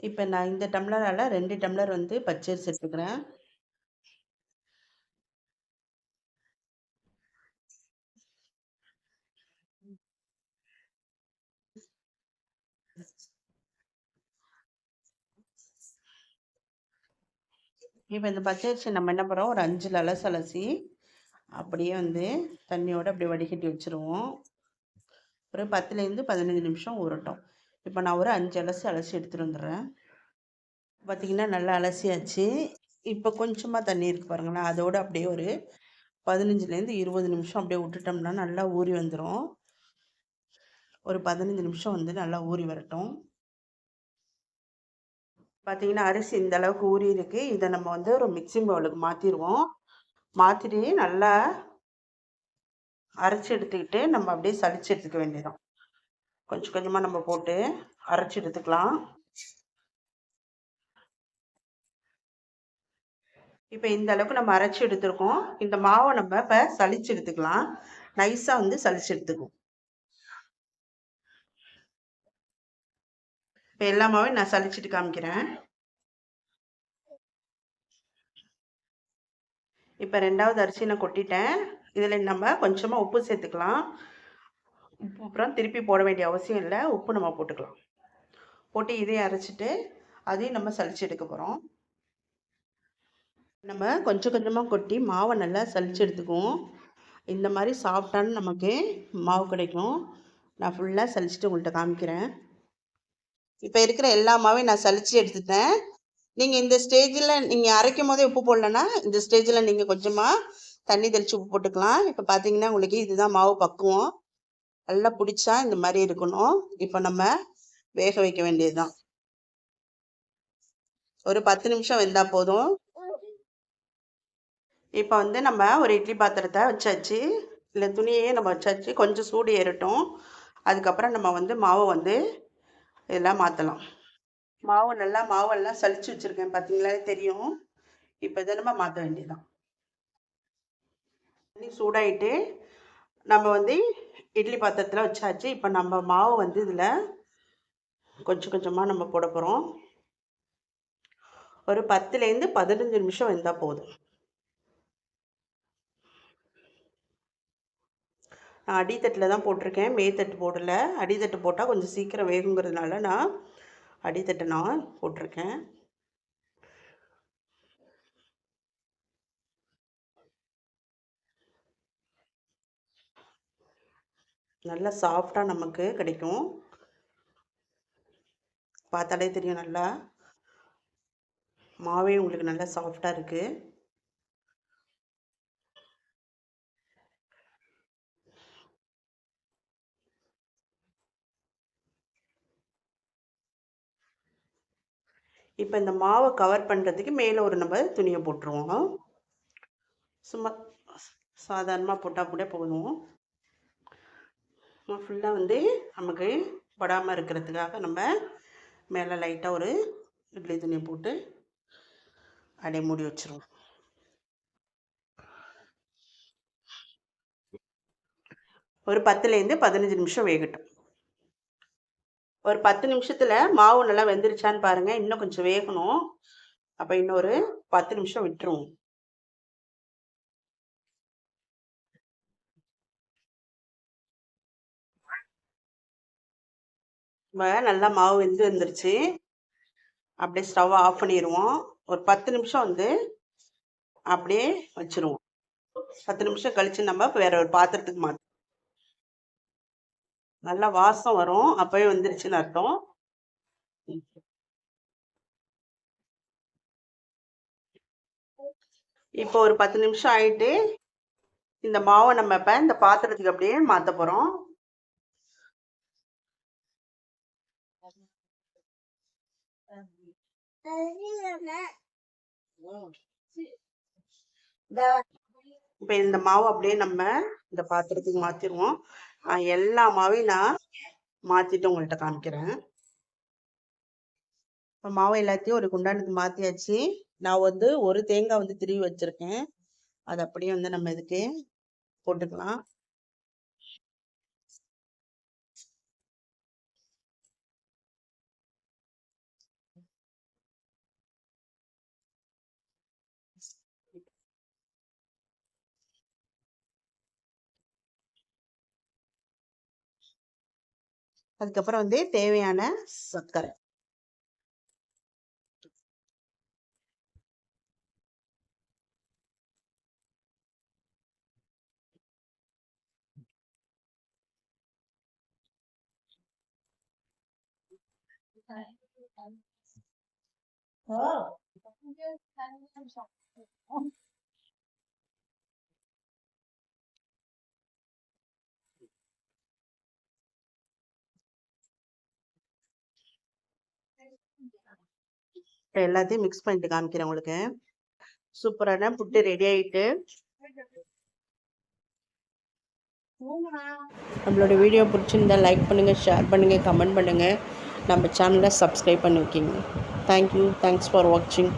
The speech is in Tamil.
இப்போ நான் இந்த டம்ளரால் ரெண்டு டம்ளர் வந்து பச்சரிசி எடுத்துக்கிறேன். இப்போ இந்த பச்சரிசி நம்ம என்ன பண்ணுறோம் ஒரு அஞ்சு அலசு அலசி, அப்படியே வந்து தண்ணியோடு அப்படியே வடிகட்டி வச்சுருவோம். ஒரு 10லேருந்து 15 நிமிஷம் ஊறட்டும். இப்போ நான் ஒரு அஞ்சு அலசி அலசி எடுத்துட்டு வந்துடுறேன். பார்த்தீங்கன்னா, நல்லா அலசியாச்சு. இப்போ கொஞ்சமாக தண்ணி இருக்குது பாருங்களேன், அதோட அப்படியே ஒரு 15லேருந்து 20 நிமிஷம் அப்படியே விட்டுட்டோம்னா, நல்லா ஊறி வந்துடும் ஒரு 15 நிமிஷம் வந்து நல்லா ஊறி வரட்டும். பார்த்தீங்கன்னா, அரிசி இந்த அளவுக்கு ஊறி இருக்கு. இதை நம்ம வந்து ஒரு மிக்ஸிங் பவுலுக்கு மாற்றிடுவோம் மாற்றிட்டு நல்லா அரைச்சி எடுத்துக்கிட்டு, நம்ம அப்படியே சலிச்சு எடுத்துக்க வேண்டியதுதான். கொஞ்சம் கொஞ்சமா நம்ம போட்டு அரைச்சு எடுத்துக்கலாம். இப்ப இந்த அளவுக்கு நம்ம அரைச்சு எடுத்துருக்கோம். இந்த மாவ நம்ம இப்ப சலிச்சு எடுத்துக்கலாம். நைஸாக வந்து சலிச்சு எடுத்துக்கும் இப்போ எல்லா மாவையும் நான் சலிச்சுட்டு காமிக்கிறேன். இப்ப 2வது அரிசி நான் கொட்டிட்டேன். இதுல நம்ம கொஞ்சமா உப்பு சேர்த்துக்கலாம். உப்பு அப்புறம் திருப்பி போட வேண்டிய அவசியம் இல்லை உப்பு நம்ம போட்டுக்கலாம். போட்டு இதையும் அரைச்சிட்டு அதையும் நம்ம சளிச்சு எடுக்க போகிறோம் நம்ம கொஞ்சம் கொஞ்சமாக கொட்டி மாவை நல்லா சளிச்சு எடுத்துக்குவோம். இந்த மாதிரி சாஃப்ட்டான நமக்கு மாவு கிடைக்கும். நான் ஃபுல்லாக சளிச்சுட்டு உங்கள்கிட்ட காமிக்கிறேன். இப்போ இருக்கிற எல்லா மாவையும் நான் சளிச்சு எடுத்துட்டேன். நீங்கள் இந்த ஸ்டேஜில் நீங்கள் அரைக்கும் போதே உப்பு போடலன்னா, இந்த ஸ்டேஜில் நீங்கள் கொஞ்சமாக தண்ணி தெளித்து உப்பு போட்டுக்கலாம். இப்போ பார்த்தீங்கன்னா, உங்களுக்கு இதுதான் மாவு பக்குவம். நல்லா பிடிச்சா இந்த மாதிரி இருக்கணும். இப்போ நம்ம வேக வைக்க வேண்டியதுதான். ஒரு 10 நிமிஷம் வெந்தால் போதும். இப்போ வந்து நம்ம ஒரு இட்லி பாத்திரத்தை வச்சாச்சு. இல்லை துணியே நம்ம வச்சாச்சு. கொஞ்சம் சூடு ஏறட்டும். அதுக்கப்புறம் நம்ம வந்து மாவை வந்து இதெல்லாம் மாற்றலாம் மாவு நல்லா மாவெல்லாம் சளிச்சு வச்சுருக்கேன் பார்த்தீங்களா தெரியும். இப்போ இதை நம்ம மாற்ற வேண்டியதுதான். தண்ணி சூடாயிட்டு, நம்ம வந்து இட்லி பாத்திரத்தில் வச்சாச்சு. இப்போ நம்ம மாவு வந்து இதில் கொஞ்சம் கொஞ்சமாக நம்ம போட போகிறோம் ஒரு 10லேருந்து 15 நிமிஷம் வந்தால் போதும். நான் அடித்தட்டில் தான் போட்டிருக்கேன். மேத்தட்டு போடலை அடித்தட்டு போட்டால் கொஞ்சம் சீக்கிரம் வேகுங்கிறதுனால நான் அடித்தட்டு நான் போட்டிருக்கேன். நல்லா சாஃப்டாக நமக்கு கிடைக்கும். பார்த்தாலே தெரியும் நல்லா. மாவே உங்களுக்கு நல்லா சாஃப்டாக இருக்கு. இப்போ இந்த மாவை கவர் பண்ணுறதுக்கு மேலே ஒரு நம்ம துணியை போட்டுருவோம். சும்மா சாதாரணமாக போட்டால் கூட போதும். ஃபுல்லாக வந்து நமக்கு படாமல் இருக்கிறதுக்காக நம்ம மேலே லைட்டாக ஒரு இட்லி துணியை போட்டு அப்படியே மூடி வச்சுருவோம். ஒரு 10லேருந்து 15 நிமிஷம் வேகட்டும். ஒரு பத்து நிமிஷத்தில் மாவு நல்லா வெந்துருச்சான்னு பாருங்கள் இன்னும் கொஞ்சம் வேகணும். அப்போ இன்னும் ஒரு 10 நிமிஷம் விட்டுருவோம். இப்ப நல்லா மாவு வெந்து வந்துருச்சு. அப்படியே ஸ்டவ்வை ஆஃப் பண்ணிடுவோம் ஒரு 10 நிமிஷம் வந்து அப்படியே வச்சுருவோம். 10 நிமிஷம் கழித்து நம்ம வேற ஒரு பாத்திரத்துக்கு மாற்றோம் நல்லா வாசம் வரும். அப்பவே வந்துருச்சுன்னு அர்த்தம். இப்போ ஒரு 10 நிமிஷம் ஆயிட்டு, இந்த மாவை நம்ம இப்போ இந்த பாத்திரத்துக்கு அப்படியே மாற்ற போகிறோம் இப்ப இந்த மாவு அப்படியே நம்ம இந்த பாத்திரத்துக்கு மாத்திருவோம். எல்லா மாவையும் நான் மாத்திட்டு உங்கள்ட்ட காமிக்கிறேன். இப்ப மாவை எல்லாத்தையும் ஒரு குண்டானுக்கு மாத்தியாச்சு. நான் வந்து ஒரு தேங்காய் வந்து திருவி வச்சிருக்கேன். அது அப்படியே வந்து நம்ம இதுக்கு போட்டுக்கலாம். அதுக்கப்புறம் வந்து தேவையான சர்க்கரை. Oh. இப்போ எல்லாத்தையும் மிக்ஸ் பண்ணிட்டு காமிக்கிறேன் உங்களுக்கு. சூப்பரான புட்டு ரெடி ஆயிட்டு. நம்மளோட வீடியோ பிடிச்சிருந்தா லைக் பண்ணுங்கள் ஷேர் பண்ணுங்கள் கமெண்ட் பண்ணுங்கள் நம்ம சேனலை சப்ஸ்கிரைப் பண்ணி வைக்கிங்க. தேங்க்யூ தேங்க்ஸ் ஃபார் வாட்சிங்